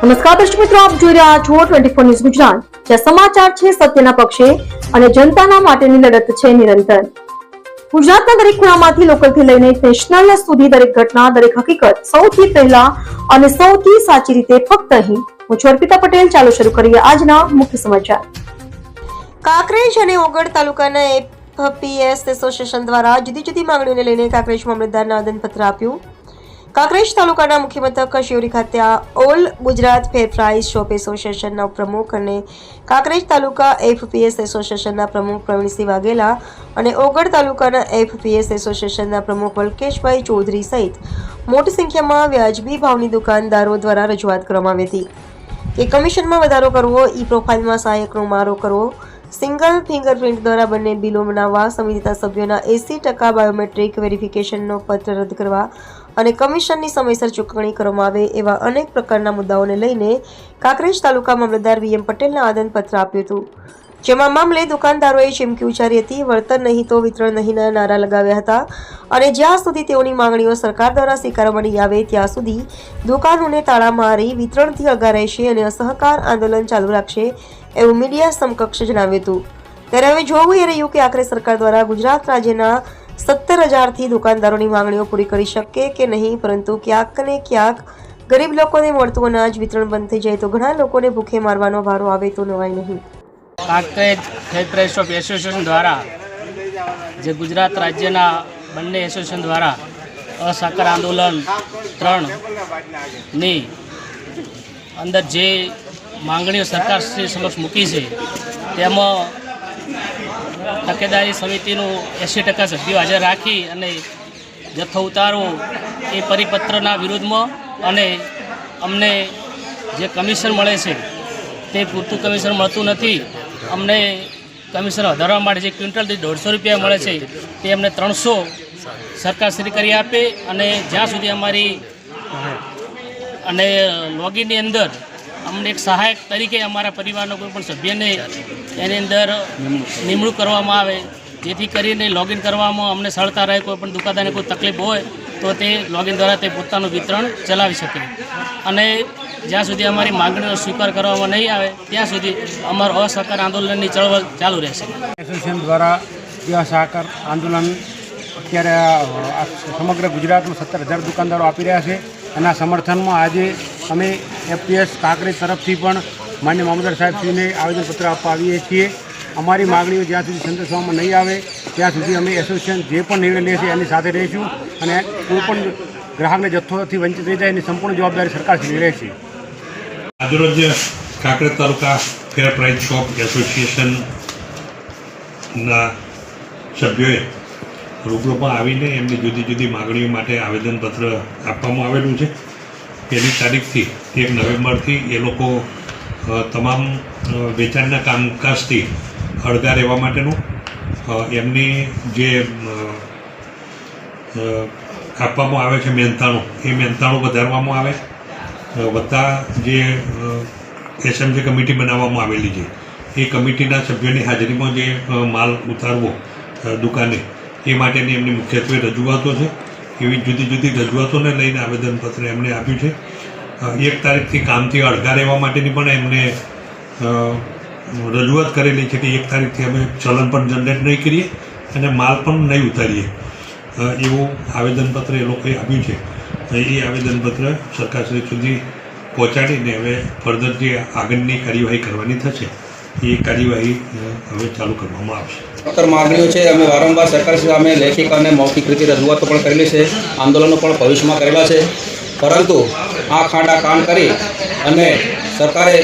નમસ્કાર દર્શક મિત્રો, આપ જોઈ રહ્યા છો ટ્વેન્ટી ફોર ન્યૂઝ ગુજરાત. જ્યાં સમાચાર છે સત્યના પક્ષે અને જનતાના માટેની લડત છે નિરંતર. ગુજરાતના દરેક ખૂણામાંથી લોકલથી લઈને નેશનલ સુધી દરેક ઘટના, દરેક હકીકત સૌથી પહેલા અને સૌથી સાચી રીતે ફક્ત અહીં. હું છું અર્પિતા પટેલ, ચાલો શરૂ કરીએ આજના મુખ્ય સમાચાર. કાંકરેજ અને ઓગળ તાલુકાના એફપીએસ એસોસિએશન દ્વારા જુદી જુદી માંગણીઓને લઈને કાંકરેજ મામલતદારને આવેદનપત્ર આપ્યું. કાંકરેજ તાલુકાના મુખ્ય મથક શિવરી ખાતે આ ઓલ ગુજરાત ફેરફ્રાઇઝ શોપ એસોસિએશનના પ્રમુખ અને કાંકરેજ તાલુકા એફપીએસ એસોસિએશનના પ્રમુખ પ્રવીણસિંહ વાઘેલા અને ઓગળ તાલુકાના એફપીએસ એસોસિએશનના પ્રમુખ વલ્કેશભાઈ ચૌધરી સહિત મોટી સંખ્યામાં વ્યાજબી ભાવની દુકાનદારો દ્વારા રજૂઆત કરવામાં આવી હતી. કે કમિશનમાં વધારો કરવો, ઈ પ્રોફાઇલમાં સહાયકનો મારો કરવો, સિંગલ ફિંગરપ્રિન્ટ દ્વારા બંને બિલો બનાવવા સમિતિના સભ્યોના એસી ટકા બાયોમેટ્રિક વેરિફિકેશનનો પત્ર રદ કરવા અને કમિશનની સમયસર ચૂકવણી કરવામાં આવે એવા અનેક પ્રકારના મુદ્દાઓને લઈને કાંકરેજ તાલુકા મામલતદાર વીએમ પટેલને આદનપત્ર આપ્યું હતું. જેમાં મામલે દુકાનદારોએ ચીમકી ઉચ્ચારી હતી, વળતર નહીં તો વિતરણ નહીંના નારા લગાવ્યા હતા અને જ્યાં સુધી તેઓની માંગણીઓ સરકાર દ્વારા સ્વીકારવાની આવે ત્યાં સુધી દુકાનોને તાળા મારી વિતરણથી અગા રહેશે અને અસહકાર આંદોલન ચાલુ રાખશે એવું મીડિયા સમકક્ષ જણાવ્યું હતું. ત્યારે હવે જોવું એ રહ્યું કે આખરે સરકાર દ્વારા ગુજરાત રાજ્યના સત્તર હજારથી દુકાનદારોની માંગણીઓ પૂરી કરી શકે કે નહીં, પરંતુ ક્યાંક ને ક્યાંક ગરીબ લોકોને મળતું અનાજ વિતરણ બંધ થઈ જાય તો ઘણા લોકોને ભૂખે મારવાનો વારો આવે તો નવાય નહીં. કાંકરેજ ઓફ એસોસિએશન દ્વારા, જે ગુજરાત રાજ્યના બંને એસોસિએશન દ્વારા અસહકાર આંદોલન ત્રણની અંદર જે માંગણીઓ સરકાર શ્રી સમક્ષ મૂકી છે, તેમાં તકેદારી સમિતિનું એંસી ટકા સભ્યો હાજર રાખી અને જથ્થો ઉતારવો એ પરિપત્રના વિરુદ્ધમાં અને અમને જે કમિશન મળે છે તે પૂરતું કમિશન મળતું નથી. અમને કમિશન વધારવા માટે જે ક્વિન્ટલ દોઢસો રૂપિયા મળે છે તે અમને ત્રણસો સરકારશ્રી કરી આપે અને જ્યાં સુધી અમારી અને લોગીની અંદર અમને એક સહાયક તરીકે અમારા પરિવારનો કોઈ પણ સભ્યને એની અંદર નિમણૂક કરવામાં આવે, જેથી કરીને લોગિન કરવામાં અમને સરળતા રહે, કોઈ પણ દુકાનદારને કોઈ તકલીફ હોય, તો તે લોગિન દ્વારા તે પોતાનું વિતરણ ચલાવી શકે. અને જ્યાં સુધી અમારી માંગણીનો સ્વીકાર કરવામાં નહીં આવે, ત્યાં સુધી અમારું અસહકાર આંદોલનની ચળવળ ચાલુ રહેશે. એસોસિએશન દ્વારા જે સહકાર આંદોલન અત્યારે સમગ્ર ગુજરાતમાં સત્તર હજાર દુકાનદારો આપી રહ્યા છે. એના સમર્થનમાં આજે અમે એફપીએસ કાંકરેજ તરફથી પણ માન્ય મામલદાર સાહેબશ્રીને આવેદનપત્ર આપવા આવીએ છીએ. અમારી માગણીઓ જ્યાં સુધી સંતોષવામાં નહીં આવે, ત્યાં સુધી અમે એસોસિએશન જે પણ નિર્ણય લેશે એની સાથે રહીશું અને કોઈ પણ ગ્રાહકને જથ્થોથી વંચિત રહી જાય એની સંપૂર્ણ જવાબદારી સરકારશ્રી રહેશે. આજરોજ Kankrej taluka fair price shop એસોસિએશનના સભ્યોએ રૂબરૂમાં આવીને એમની જુદી જુદી માગણીઓ માટે આવેદનપત્ર આપવામાં આવેલું છે. પહેલી તારીખથી એક નવેમ્બરથી એ લોકો તમામ વેચાણના કામકાજથી અળગા રહેવા માટેનું એમની જે આપવામાં આવે છે મહેનતાણું, એ મહેનતાણું વધારવામાં આવે. વત્તા જે એસએમસી કમિટી બનાવવામાં આવેલી છે, એ કમિટીના સભ્યોની હાજરીમાં જે માલ ઉતારવો દુકાને, એ માટેની એમની મુખ્યત્વે રજૂઆતો છે. એવી જુદી જુદી રજૂઆતોને લઈને આવેદનપત્ર એમણે આપ્યું છે. એક તારીખથી કામથી અડધા રહેવા માટેની પણ એમને રજૂઆત કરેલી છે કે એક તારીખથી અમે ચલણ પણ જનરેટ નહીં કરીએ અને માલ પણ નહીં ઉતારીએ. એવું આવેદનપત્ર એ લોકોએ આપ્યું છે. એ આવેદનપત્ર સરકારશ્રી સુધી પહોંચાડીને હવે ફર્ધર જે આગળની કાર્યવાહી કરવાની થશે એ કાર્યવાહી હવે ચાલુ કરવામાં આવશે. સત્તર માગણીઓ છે. અમે વારંવાર સરકાર સામે લેખિક અને મૌખિક રીતે રજૂઆતો પણ કરેલી છે. આંદોલનો પણ ભવિષ્યમાં કરેલા છે. પરંતુ આ ખાડા કામ કરી અને સરકારે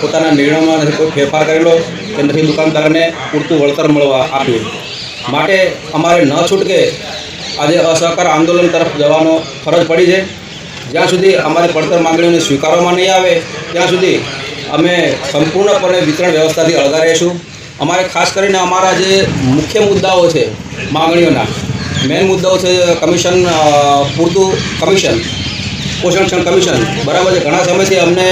પોતાના નિર્ણયમાં નથી કોઈ ફેરફાર કરેલો કે નથી દુકાનદારને પૂરતું વળતર મળવા આપ્યું. માટે અમારે ન છૂટકે આજે અસહકાર આંદોલન તરફ જવાનો ફરજ પડી છે. જ્યાં સુધી અમારી પડતર માંગણીઓને સ્વીકારવામાં નહીં આવે, ત્યાં સુધી અમે સંપૂર્ણપણે વિતરણ વ્યવસ્થાથી અળગા રહીશું. અમારે ખાસ કરીને અમારા જે મુખ્ય મુદ્દાઓ છે, માંગણીઓના મેઇન મુદ્દાઓ છે, કમિશન પૂરતું કમિશન પોષણક્ષણ કમિશન, બરાબર છે. ઘણા સમયથી અમને